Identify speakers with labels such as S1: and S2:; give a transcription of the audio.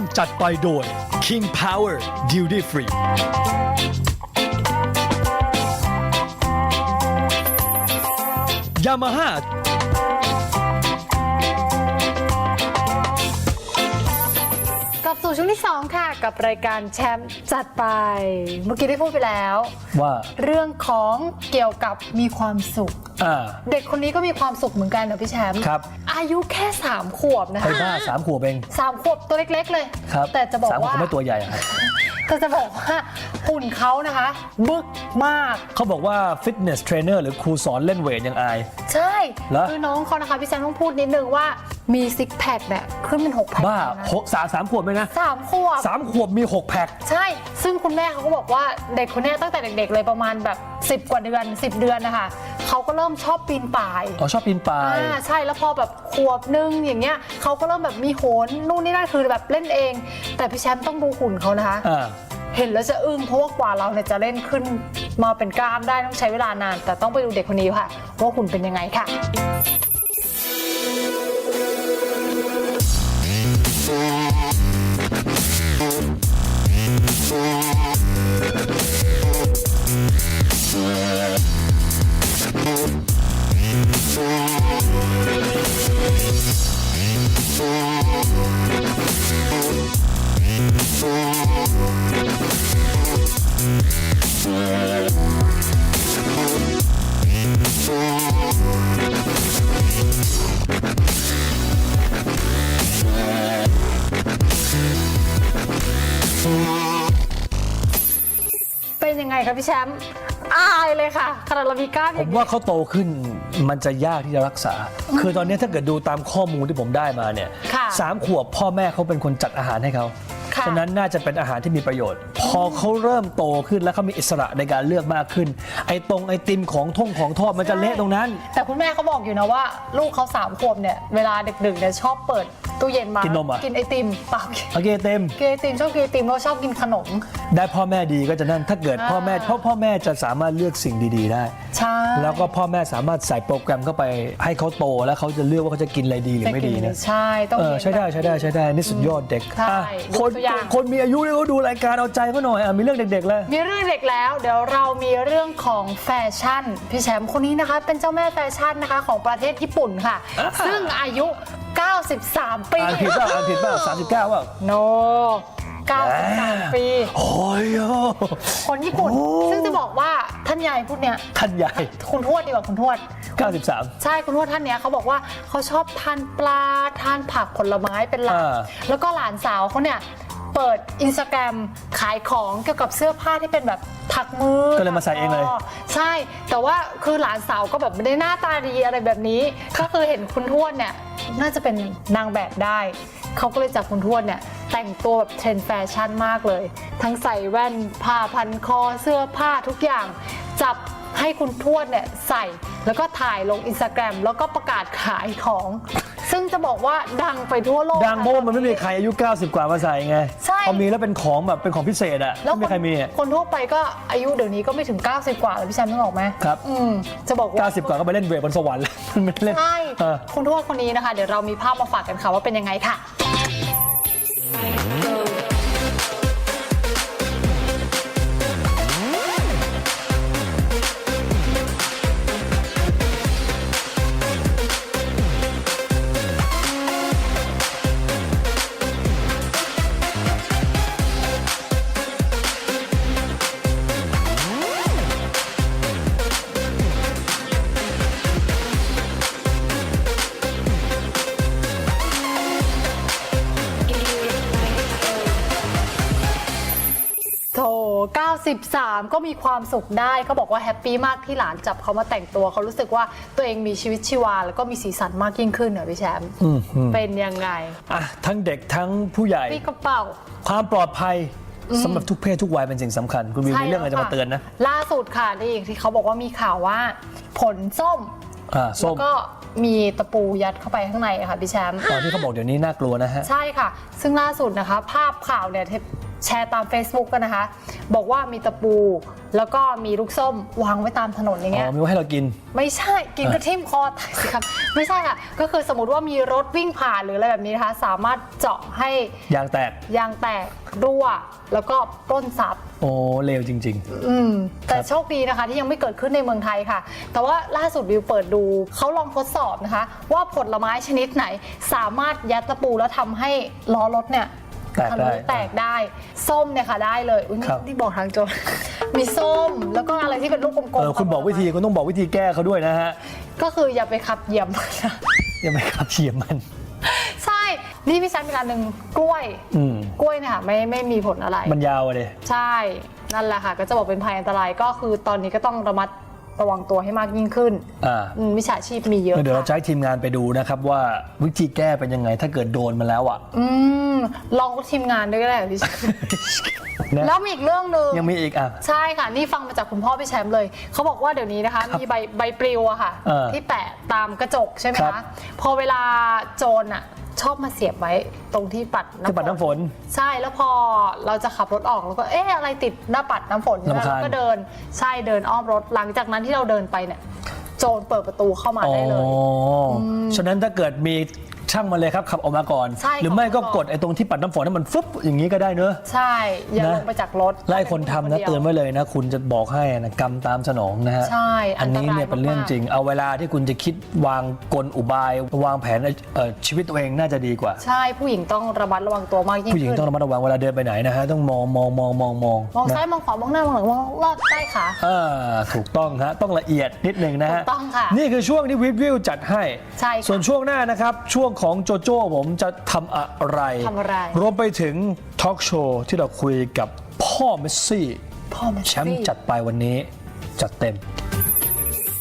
S1: มจัดไปโดย King Power Duty Free ยามาฮ่า
S2: สู่ช่วงที่ 2 ค่ะ กับรายการแชมป์จัดไป เมื่อกี้ได้พูดไปแล้ว
S1: ว่า
S2: เรื่องของเกี่ยวกับมีความสุข
S1: อ่า
S2: เด็กคนนี้ก็มีความสุขเหมือนกันนะพี่แชมป์
S1: ครับ
S2: อายุแค่ 3 ขวบนะ
S1: ไอ้
S2: คะ
S1: บ้าสามขวบเอง
S2: สามขวบตัวเล็กๆเลย
S1: ครับ
S2: แต่จะบอก
S1: สามขวบ
S2: ว่า
S1: ก็ไม่ตัวใหญ่อะครับ
S2: แต่จะบอกว่า หุ่นเขานะคะ บึกมาก
S1: เขาบอกว่าฟิตเนสเทรนเนอร์หรือครูสอนเล่นเวทยังอาย
S2: ใช่
S1: เหรอ
S2: คือน้องเขานะคะพี่แชมป์ต้องพูดนิดนึงว่ามีซิกแพคเนี่ยขึ้นเป็นหกแพค
S1: บ้า
S2: นะ
S1: หกสามสามขวบไหมนะ
S2: สามขวบ
S1: สามขวบมีหกแพ็ค
S2: ใช่ ซึ่งคุณแม่เขาก็บอกว่าเด็กคนเนี้ยตั้งแต่เด็กๆเลยประมาณแบบ 10 กว่าเดือน 10 เดือนนะคะเขาก็เริ่มชอบปีนป่าย
S1: อ๋อชอบปีนป่าย
S2: อ่าใช่แล้วพอแบบขวบนึงอย่างเงี้ยเขาก็เริ่มแบบมีโหนนู่นนี่นั่นคือแบบเล่นเอง แต่พี่แชมป์ต้องดูหุ่นเขานะคะ
S1: อ่า
S2: เห็นแล้วจะอึ้งเพราะว่ากว่าเราเนี่ยจะเล่นขึ้นมาเป็นกล้ามได้ต้องใช้เวลานาน แต่ต้องไปดูเด็กคนนี้ค่ะว่าคุณเป็นยังไงค่ะ คะพี่แชมป์อายเลยค่ะขนาดเรามีกล้ามอ
S1: ผ
S2: ย่ามงนี้
S1: ว่าเขาโตขึ้นมันจะยากที่จะรักษา คือตอนนี้ถ้าเกิดดูตามข้อมูลที่ผมได้มาเนี่ย
S2: ค่ะ
S1: สามขวบพ่อแม่เขาเป็นคนจัดอาหารให้เขา
S2: ค่ะ
S1: ฉะนั้นน่าจะเป็นอาหารที่มีประโยชน์ พอเขาเริ่มโตขึ้นแล้วเขามีอิสระในการเลือกมากขึ้น ไอ้ตรงไอติมของท่งของทอดมันจะเละตรงนั้น
S2: แต่คุณแม่เขาบอกอยู่นะว่า ลูกเขาสามขวบเนี่ย เวลาดึกๆเนี่ยชอบเปิด ตู้เย็นมา
S1: กินนมเหรอ
S2: กินไอติมเปล่า
S1: โอเคเต็ม
S2: กินไอติมชอบกินไอติมแล้วชอบกินขนม
S1: ได้พ่อแม่ดีก็จะนั่นถ้าเกิดพ่อแม่
S2: อ่า
S1: เพราะพ่อแม่จะสามารถเลือกสิ่งดี ๆ ได้
S2: ใช่
S1: แล้วก็พ่อแม่สามารถใส่โปรแกรมเข้าไปให้เขาโตแล้วเขาจะเลือกว่าเขาจะกินอะไรดีหรือไม่ดีนะ
S2: ใช่ต้อง
S1: เออ
S2: เห็น
S1: ใช่ได้
S2: แบบ
S1: ใช่ได้ใช่ได้นี่สุดยอดเด็ก
S2: ใช่
S1: อะ
S2: ดู
S1: คน
S2: ตัวอย่าง
S1: คนมีอายุเนี่ยเขาดูรายการเอาใจเขาหน่อยอะมีเรื่องเด็กๆแล้ว
S2: มีเรื่องเด็กแล้ว เดี๋ยวเรามีเรื่องของแฟชั่น พี่แชมป์คนนี้นะคะ เป็นเจ้าแม่แฟชั่นนะคะของประเทศญี่ปุ่นค่ะ
S1: อ่า
S2: ซึ่งอายุ 93 ปี
S1: อ่านผิดเปล่าอ่านผิดเปล่าสามสิบเก้าเปล่า
S2: โน93 ปี
S1: โอ้ยโอ้
S2: คนญี่ปุ่น
S1: โอ้
S2: ซึ่งจะบอกว่าท่านยายพูดเนี่ย
S1: ท่านใหญ่
S2: คุณทวดดีกว่าคุณทวด
S1: 93
S2: ใช่คุณทวดท่านเนี้ยเขาบอกว่าเขาชอบทานปลาทานผักผลไม้เป็นหลัก
S1: อ่า
S2: แล้วก็หลานสาวเขาเนี่ย เปิดอินสตาแกรมขายของเกี่ยวกับเสื้อผ้าที่เป็นแบบถักมือ
S1: ก็เลยมาใส่เองเลย
S2: ใช่ แต่ว่าคือหลานสาวก็แบบไม่ได้หน้าตาดีอะไรแบบนี้ ก็คือเห็นคุณทวดเนี่ยน่าจะเป็นนางแบบได้ เขาก็เลยจับคุณทวดเนี่ยแต่งตัวแบบเทรนด์แฟชั่นมากเลย ทั้งใส่แว่นผ้าพันคอเสื้อผ้าทุกอย่าง จับให้คุณทวดเนี่ยใส่แล้วก็ถ่ายลงอินสตาแกรมแล้วก็ประกาศขายของ ซึ่งจะบอกว่าดังไปทั่วโลก
S1: ดังเพราะว่ามันไม่มีใครอายุ 90 กว่ามาใส่ไง
S2: ใช่
S1: พอมีแล้วเป็นของแบบเป็นของพิเศษอะ
S2: แล้ว
S1: ไม่มีใครมีอะ
S2: คนทั่วไปก็อายุเดี๋ยวนี้ก็ไม่ถึง 90 กว่าแล้วพี่แชมป์นึกออกไหม
S1: ครับ
S2: อืมจะบอกว่า
S1: 90 กว่าก็ไปเล่นเวทบนสวรรค์แล้วมันไม่เล่น
S2: ใช่
S1: เออ
S2: คุณทวดคนนี้นะคะ เดี๋ยวเรามีภาพมาฝากกันค่ะว่าเป็นยังไงค่ะ 93 ก็มีความสุขได้เขาบอกว่าแฮปปี้มากที่หลานจับเขามาแต่งตัวเขารู้สึกว่าตัวเองมีชีวิตชีวา แล้วก็มีสีสันมากยิ่งขึ้นเหรอพี่แชมป์เป็นยังไง
S1: อะทั้งเด็กทั้งผู้ใหญ่
S2: พี่กระเป๋า
S1: ความปลอดภัยสำหรับทุกเพศทุกวัยเป็นสิ่งสำคัญ คุณวิวมีเรื่องอะไรจะมาเตือนนะ
S2: ล่าสุดค่ะนี่ที่เขาบอกว่ามีข่าวว่า ผลส้ม
S1: อ่าส้
S2: แล้ว
S1: ม
S2: ก็มีตะปูยัดเข้าไปข้างในอะค่ะพี่แชมป์
S1: ตอนที่เขาบอกเดี๋ยวนี้น่ากลัวนะฮะ
S2: ใช่ค่ะ ซึ่งล่าสุดนะคะ ภาพข่าวเนี่ยที่ แชร์ตาม Facebook กันนะคะ บอกว่ามีตะปู แล้วก็มีลูกส้มวางไว้ตามถนนอย่าง
S1: อ๋
S2: เงี้ย
S1: อมีไว้ให้เรากิน
S2: ไม่ใช่กินกระทิ่มคอตายสิครับ ไม่ใช่ค่ะ ก็คือสมมติว่ามีรถวิ่งผ่านหรืออะไรแบบนี้นะคะ สามารถเจาะให้
S1: ยางแตก
S2: ยางแตกรั่ว แล้วก็ปล้นทรัพย์
S1: โอ้เลวจริง
S2: อืมแต่โชคดีนะคะที่ยังไม่เกิดขึ้นในเมืองไทยค่ะ แต่ว่าล่าสุดวิวเปิดดูเขาลองทดสอบนะคะ ว่าผลไม้ชนิดไหน สามารถยัดตะปูแล้วทำให้ล้อรถเนี่ย
S1: แตกได้
S2: ทะลุแตกได้ ส้มเนี่ยค่ะได้เลยอุ๊ยนี่
S1: ครับ
S2: นี่บอกทางโจร มีส้มแล้วก็อะไรที่เป็นลูกกลม
S1: ๆเออคุณบอกวิธีคุณต้องบอกวิธีแก้เขาด้วยนะฮะ
S2: ก็คืออย่าไปขับเหยียบมันนะ
S1: อย่าไปขับเฉียบมัน
S2: ใช่ นี่พี่แซมเป็นการหนึ่งกล้วย
S1: อืม
S2: กล้วยเนี่ยค่ะไม่ไม่มีผลอะไร
S1: มันยาวอะเลย
S2: ใช่ นั่นแหละค่ะ ก็จะบอกเป็นภัยอันตรายก็คือตอนนี้ก็ต้องระมัด ระวังตัวให้มากยิ่งขึ้น
S1: อ่า
S2: อืมมิจฉาชีพมีเยอะ
S1: เดี๋ยวเราจะ
S2: ค่ะ
S1: ให้ทีมงานไปดูนะครับว่าวิธีแก้เป็นยังไงถ้าเกิดโดนมาแล้วอะ
S2: อืมลองทีมงานด้วยก็ได้ค่ะพี่แชมป์
S1: นะ
S2: แล้วมีอีกเรื่องหนึ่ง
S1: ยังมีอีกอะ
S2: ใช่ค่ะ นี่ฟังมาจากคุณพ่อพี่แชมป์เลย เขาบอกว่าเดี๋ยวนี้นะคะ มีใบใบปลิวอะค่ะ
S1: เออ
S2: ที่แปะตามกระจกใช่ไหม
S1: ครั
S2: คะ
S1: บ
S2: พอเวลาโจรอะชอบมาเสียบไว้ตรงที่ปัดน้ำ
S1: ที่ปัดน้ำฝน
S2: ใช่แล้วพอเราจะขับรถออกเราก็เอ๊ะอะไรติดหน้าปัดน้ำฝนใช่ไหม
S1: รำคาญ
S2: เราก็เดินใช่เดินอ้อมรถหลังจากนั้นที่เราเดินไปเนี่ย โจรเปิดประตูเข้ามา
S1: อ๋อ
S2: ได้เลย
S1: อฉะนั้นถ้าเกิดมี ช่างมาเลยครับขับออกมาก่อน
S2: ใช่
S1: หรือไม่ก็
S2: ขับออกมาก่
S1: ก
S2: อน
S1: ดไอ้ตรงที่ปัดน้ำฝนให้มันฟึบอย่างนี้ก็ได้เนอะ
S2: ใช่ อย่า
S1: นะ
S2: ลงไปจากรถ
S1: ไล่คนทำนะ
S2: ป็
S1: เตือนไว้เลยนะ คุณจะบอกให้นะกรรมตามสนองนะฮะ
S2: ใช่อั
S1: อั
S2: น
S1: น
S2: ตราย
S1: นี้เนี่ยเป็นเรื่อง
S2: มากๆ
S1: จริง เอาเวลาที่คุณจะคิดวางกลอุบาย วางแผนเอ่อชีวิตตัวเองน่าจะดีกว่า
S2: ใช่ผู้หญิงต้องระมัดระวังตัวมากยิ่ง
S1: ผู้หญิง
S2: ขึ้น
S1: ต้องระมัดระวังเวลาเดินไปไหนนะฮะต้องมองมองมองมองมอง
S2: มอง
S1: นะ
S2: ซ้ายมองขวามองหน้ามองหลังมองลอดใต้ขา
S1: อ่าถูกต้องฮะต้องละเอียดนิดหนึ่งนะฮะ
S2: ถูกต้องค่ะ
S1: นี่คือช่วงที่วิดวิวจัดให้
S2: ใช่ค่ะ
S1: ส่วนช่วงหน้านะครับช่วงของโจโจ้ผมจะทำอะไร
S2: ทำอะไร
S1: รวมไปถึงทอล์กโชว์ที่เราคุยกับพ่อเมสซี่
S2: พ่อแมส
S1: แชมป์
S2: ซี่
S1: จัดไปวันนี้จัดเต็ม